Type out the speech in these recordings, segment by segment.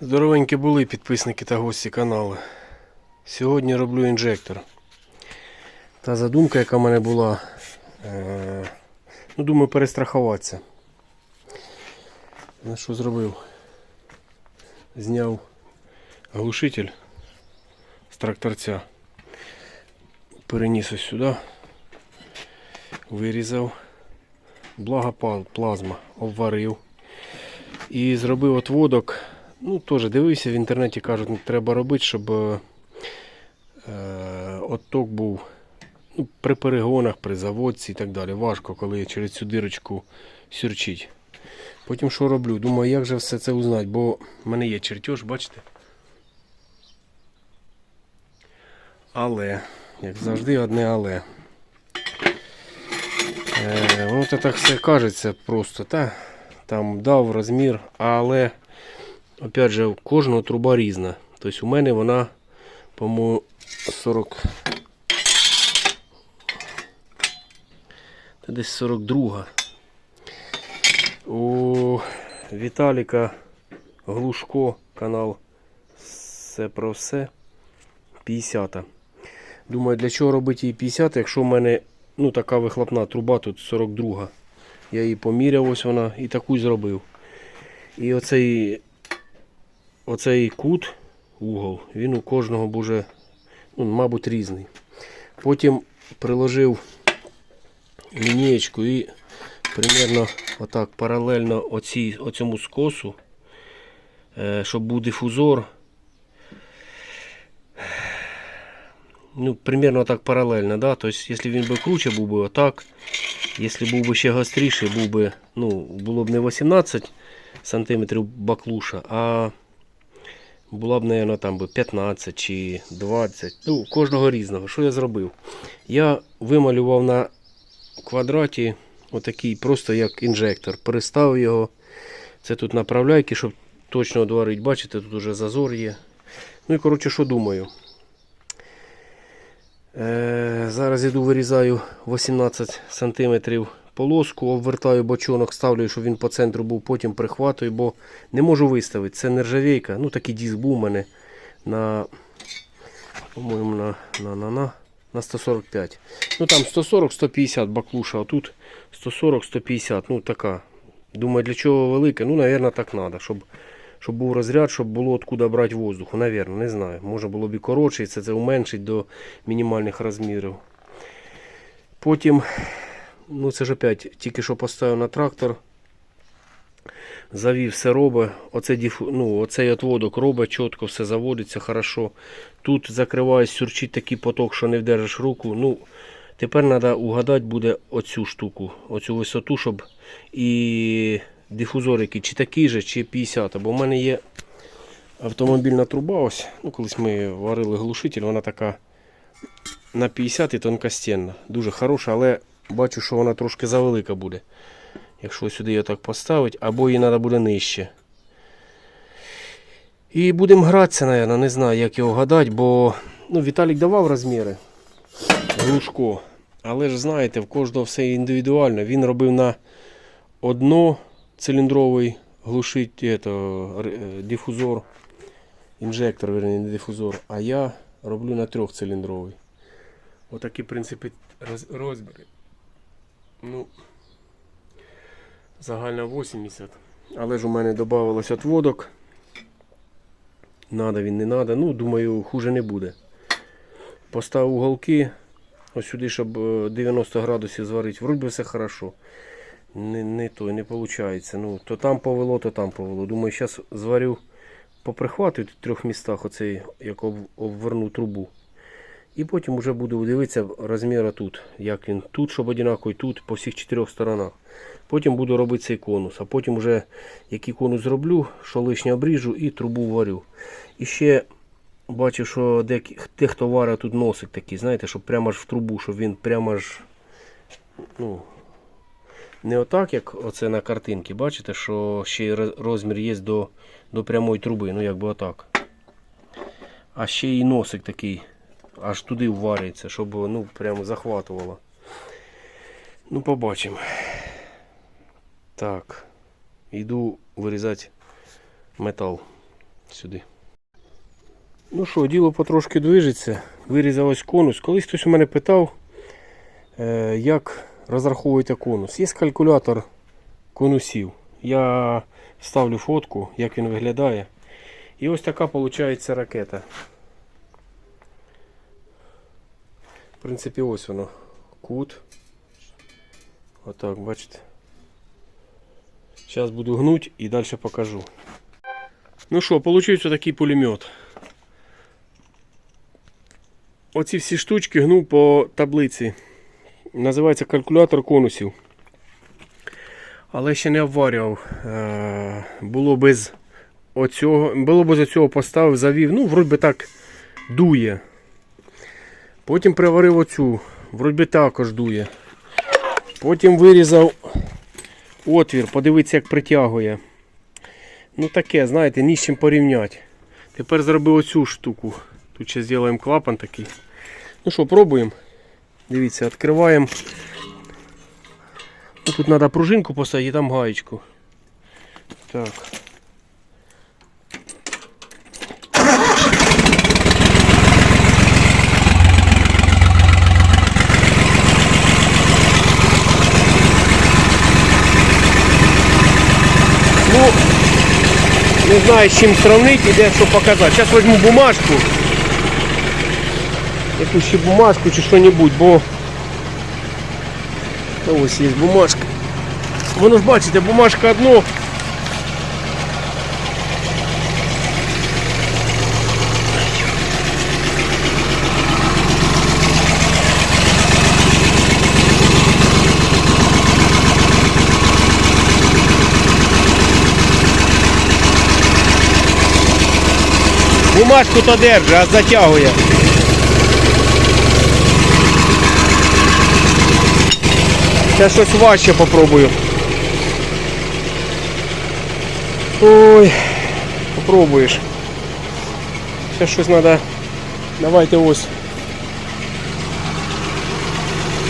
Здоровенькі були підписники та гості каналу. Сьогодні роблю інжектор. Та задумка, яка в мене була, е, ну, думаю, перестрахуватися. Ну, що зробив? Зняв глушитель з тракторця. Переніс ось сюди. Вирізав. Благо плазма обварив. І зробив отводок. Ну, теж дивився в інтернеті, кажуть, треба робити, щоб е, отток був ну, при перегонах, при заводці і так далі. Важко, коли через цю дирочку сюрчить. Потім що роблю? Думаю, як же все це узнати, бо в мене є чертеж, бачите? Але, як завжди, одне але. Е, воно так все кажеться просто, та? Там дав розмір, але опять же, у кожного труба різна. Тобто у мене вона, по-моєму, 40. Та десь 42. У Віталіка Глушко канал Все про все. 50. Думаю, для чого робити її 50, якщо в мене ну, така вихлопна труба, тут 42. Я її поміряв, ось вона, і таку зробив. І оцей, оцей кут, угол, він у кожного буде, ну, мабуть, різний. Потім приложив лінієчку і примерно отак паралельно оці, оцьому скосу, е, щоб був дифузор. Ну, примерно так паралельно, да? Тобто, якщо він би круче, був би отак. Якщо був би ще гостріший, був би, ну, було б не 18 см баклуша, а була б, мабуть, там би 15 чи 20. Ну, кожного різного. Що я зробив? Я вималював на квадраті отакий, просто як інжектор. Переставив його. Це тут направляйки, щоб точно одварити. Бачите, тут уже зазор є. Ну і коротше, що думаю. Е, зараз іду вирізаю 18 см полоску, обвертаю бочонок, ставлю, щоб він по центру був, потім прихватую, бо не можу виставити. Це нержавейка. Ну такий диск був у мене на, по-моєму, на, на, на, на, на 145. Ну там 140-150 баклуша, а тут 140-150. Ну така. Думаю, для чого велике? Ну, мабуть, так треба, щоб щоб був розряд, щоб було откуда брати воздуху. Навірно, не знаю. Може було б і коротше, це, це уменшить до мінімальних розмірів. Потім, ну це ж опять, тільки що поставив на трактор. Завів все робить. Оце, ну, оцей отводок робить, чітко все заводиться хорошо. Тут закриваюсь, сюрчить такий поток, що не вдержиш руку. Ну, тепер треба угадати буде оцю штуку, оцю висоту, щоб і дифузор чи такий же, чи 50. Бо в мене є автомобільна труба. ось, ну Колись ми варили глушитель, вона така на 50 і тонкостінна. Дуже хороша, але бачу, що вона трошки завелика буде. Якщо сюди її так поставити, або її треба буде нижче. І будемо гратися, мабуть, не знаю, як його гадати, бо ну, Віталік давав розміри. Глушко. Але ж знаєте, в кожного все індивідуально. Він робив на одноциліндровий глушить это, е, дифузор, інжектор, верні, не дифузор, а я роблю на трьохциліндровий. Отакі, в принципі, роз- розміри. Ну, загально 80. Але ж у мене додавалось отводок. Надо він не надо. Ну, думаю, хуже не буде. Поставив уголки. Ось сюди, щоб е, 90 градусів зварити. Вроді все хорошо. Не, не то, не виходить. Ну, то там повело, то там повело. Думаю, зараз зварю поприхватую в трьох містах оцей, як об, обверну трубу. І потім вже буду дивитися розміри тут. Як він тут, щоб однаковий, тут, по всіх чотирьох сторонах. Потім буду робити цей конус. А потім вже який конус зроблю, що лишнє обріжу і трубу варю. І ще бачу, що дехто варить тут носик такий, знаєте, щоб прямо ж в трубу, щоб він прямо ж. Ну, не отак, як оце на картинці, бачите, що ще розмір є до, до прямої труби, ну якби отак. А ще й носик такий, аж туди вварюється, щоб ну, прямо захватувало. Ну, побачимо. Так. Йду вирізати метал. сюди. Ну що, діло потрошки движеться. Вирізалось конус. Колись хтось у мене питав, е, як розраховуєте конус. Є калькулятор конусів. Я ставлю фотку, як він виглядає. І ось така виходить ракета. В принципі, ось воно. Кут. Отак, бачите. Зараз буду гнуть і далі покажу. Ну що, получився такий пулемет. Оці всі штучки гнув по таблиці. Називається калькулятор конусів. Але ще не обварював. Е, Було без оцього. Було без оцього поставив, завів. Ну, вроді так дує. Потім приварив оцю. Вроді також дує. Потім вирізав отвір, подивитися, як притягує. Ну таке, знаєте, ні з чим порівняти. Тепер зробив оцю штуку. Тут ще зробимо клапан такий. Ну що, пробуємо. Дивіться, відкриваємо. Ну, тут треба пружинку поставити і там гаєчку. Так. Не знаю, з чим сравнити, де що показати. Зараз візьму бумажку. Якусь ще бумажку чи що-небудь, бо ось є бумажка. Воно ж бачите, бумажка одно. Бумажку то держи, а затягує. Зараз щось важче попробую. Ой, попробуєш. Зараз щось треба. Давайте ось.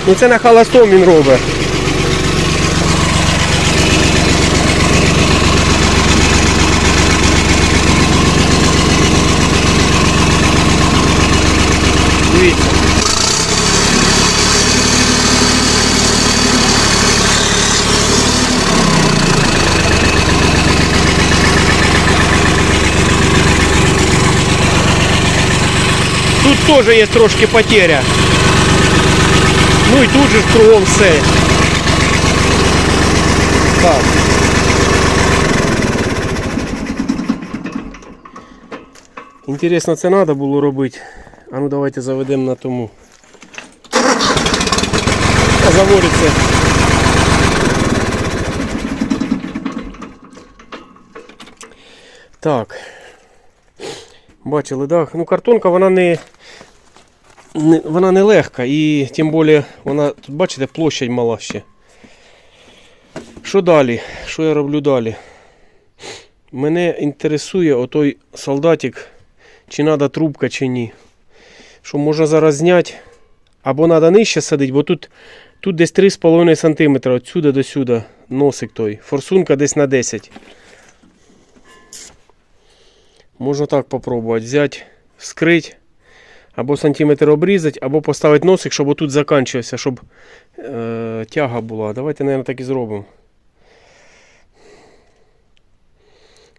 Ну це на холостом він робить. теж є трошки потеря. Ну і тут же ж кругом все. Так. Інтересно, це треба було робити. А ну давайте заведемо на тому. А заводиться. Так. Бачили, да? Ну картонка вона не, вона не легка і тим більше вона, тут бачите, площадь мала ще. Що далі? Що я роблю далі? Мене інтересує отой солдатик, чи треба трубка, чи ні. Що можна зараз зняти, або треба нижче садити, бо тут, тут десь 3,5 см отсюди до сюди носик той. Форсунка десь на 10 Можна так попробувати. Взяти, вскрити, або сантиметр обрізати, або поставити носик, щоб отут закінчився, щоб е, тяга була. Давайте, мабуть, так і зробимо.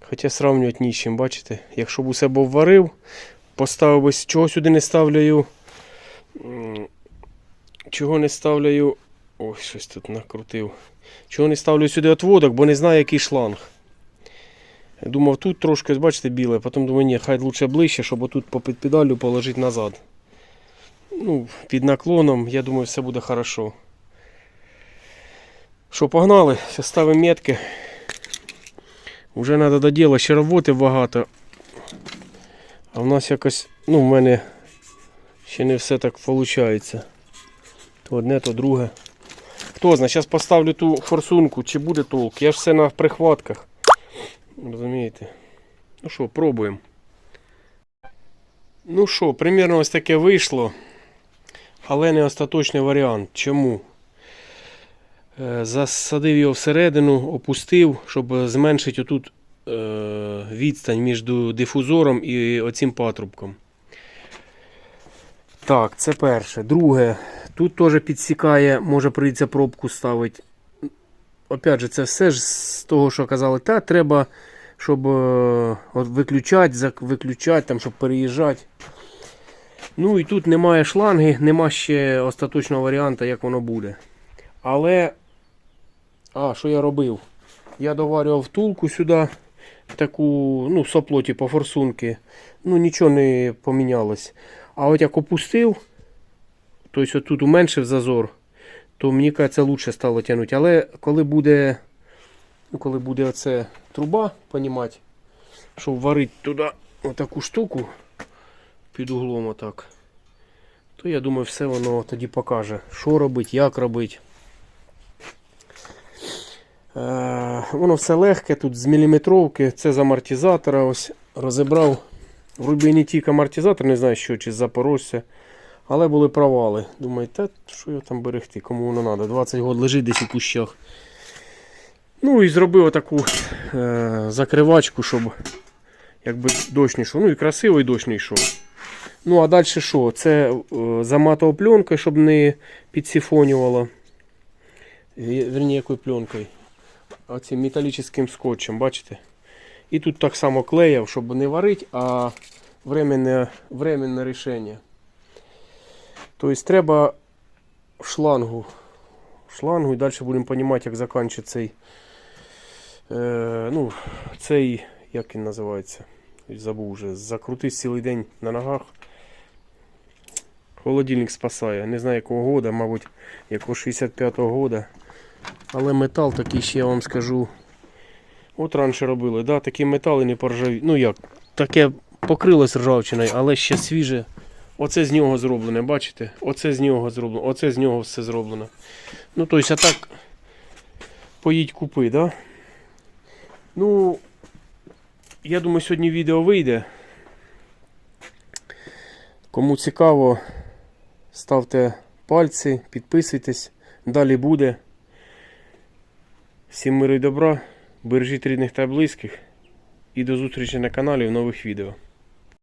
Хоча сравнювати ні з чим, бачите? Якщо б усе б обварив, поставив ось, чого сюди не ставляю. Чого не ставляю. Ой, щось тут накрутив. Чого не ставлю сюди отводок, бо не знаю, який шланг. Думав, тут трошки, бачите, біле, потім думаю, ні, хай лучше ближче, щоб отут по педалю положити назад. Ну, під наклоном, я думаю, все буде хорошо. Що, погнали? Зараз ставимо метки. Вже треба до діла, ще роботи багато. А в нас якось, ну, в мене ще не все так виходить. То одне, то друге. Хто знає, зараз поставлю ту форсунку, чи буде толк. Я ж все на прихватках. Розумієте? Ну що, пробуємо. Ну що, примірно ось таке вийшло. Але не остаточний варіант. Чому? Е, Засадив його всередину, опустив, щоб зменшити отут е, відстань між дифузором і оцим патрубком. Так, це перше. Друге, тут теж підсікає, може прийдеться пробку ставити. Опять же, це все ж з того, що казали, та треба, щоб е, от виключати, виключати, там, щоб переїжджати. Ну і тут немає шланги, нема ще остаточного варіанту, як воно буде. Але. А, що я робив? Я доварював втулку сюди, таку, ну, сопло, типу форсунки. Ну, нічого не помінялось. А от як опустив, тобто тут уменшив зазор, то мені кажеться, лучше стало тягнути. Але коли буде, ну, коли буде оце труба, понімати, щоб варити туди отаку штуку під углом отак, то я думаю, все воно тоді покаже, що робити, як робити. Е, воно все легке, тут з міліметровки, це з амортизатора ось розібрав. Вроді не тільки амортизатор, не знаю що, чи з запорожця. Але були провали. Думаю, та що його там берегти, кому воно треба. 20 років лежить десь у кущах. Ну і зробив отаку е, закривачку, щоб якби дощ не йшов. Ну і красиво і дощ не йшов. Ну а далі що? Це е, заматова пленка, щоб не підсифонювало. Вірні, якою пленкою? Оцим металічним скотчем, бачите? І тут так само клеїв, щоб не варити, а временне, временне рішення. Тобто треба шлангу. Шлангу і далі будемо розуміти, як закінчити цей. Е, ну, цей, як він називається? Забув вже. Закрутись цілий день на ногах. Холодильник спасає. Не знаю якого года, мабуть, якого 65-го года. Але метал такий ще я вам скажу. От раніше робили, да, такі метали не поржаві. Ну як, таке покрилось ржавчиною, але ще свіже. Оце з нього зроблене, бачите? Оце з нього зроблено, оце з нього все зроблено. Ну, тобто, а так поїдь купи, да? Ну, я думаю, сьогодні відео вийде. Кому цікаво, ставте пальці, підписуйтесь. Далі буде. Всім миру і добра, бережіть рідних та близьких. І до зустрічі на каналі в нових відео.